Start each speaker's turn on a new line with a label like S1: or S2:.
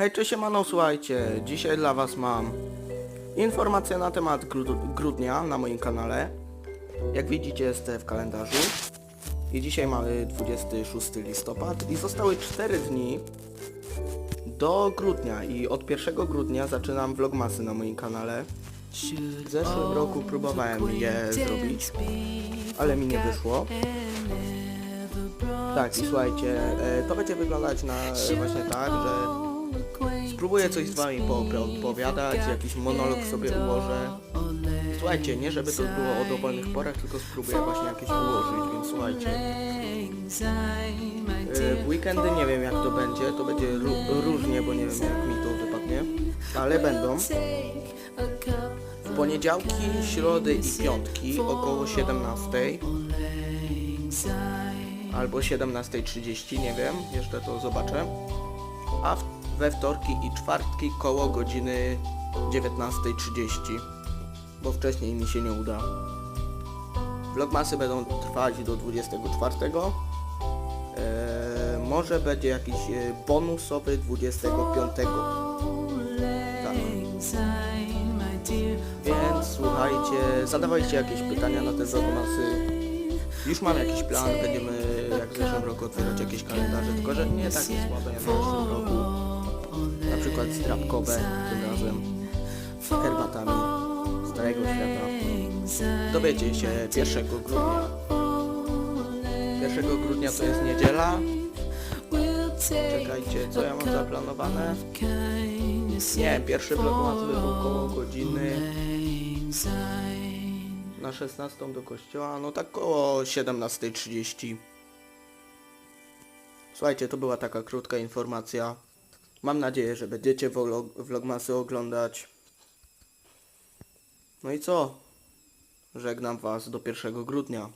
S1: Hej, cześć, siemano, słuchajcie, dzisiaj dla was mam informacje na temat gru- grudnia na moim kanale. Jak widzicie jest w kalendarzu i dzisiaj mamy 26 listopad i zostały 4 dni do grudnia i od 1 grudnia zaczynam vlogmasy na moim kanale. W zeszłym roku próbowałem je zrobić, ale mi nie wyszło. Tak, i słuchajcie, e, to będzie wyglądać na e, właśnie tak, że spróbuję coś z wami poopowiadać, jakiś monolog sobie ułożę. Słuchajcie, nie żeby to było o dowolnych porach, tylko spróbuję właśnie jakieś ułożyć, więc słuchajcie. E, W weekendy nie wiem jak to będzie, to będzie ró- różnie, bo nie wiem jak mi to wypadnie, ale będą. W poniedziałki, środy i piątki około 17 albo 17.30, nie wiem, jeszcze to zobaczę. A w, we wtorki i czwartki koło godziny 19.30, bo wcześniej mi się nie uda. Vlogmasy będą trwać do 24. Eee, może będzie jakiś e, bonusowy 25. Tak. Więc słuchajcie, zadawajcie jakieś pytania na te vlogmasy. Już mam jakiś plan, będziemy jak w zeszłym roku otwierać jakieś kalendarze, tylko że nie takie słabe jak w zeszłym roku. Przykład strapkowe tym razem, herbatami z całego świata. Dowiecie się 1 grudnia. 1 grudnia to jest niedziela. Czekajcie, co ja mam zaplanowane? Nie, pierwszy vlogmas był około godziny na 16 do kościoła, no tak koło 17.30. Słuchajcie, to była taka krótka informacja. Mam nadzieję, że będziecie vlog vlogmasy oglądać. No i co? Żegnam Was do 1 grudnia.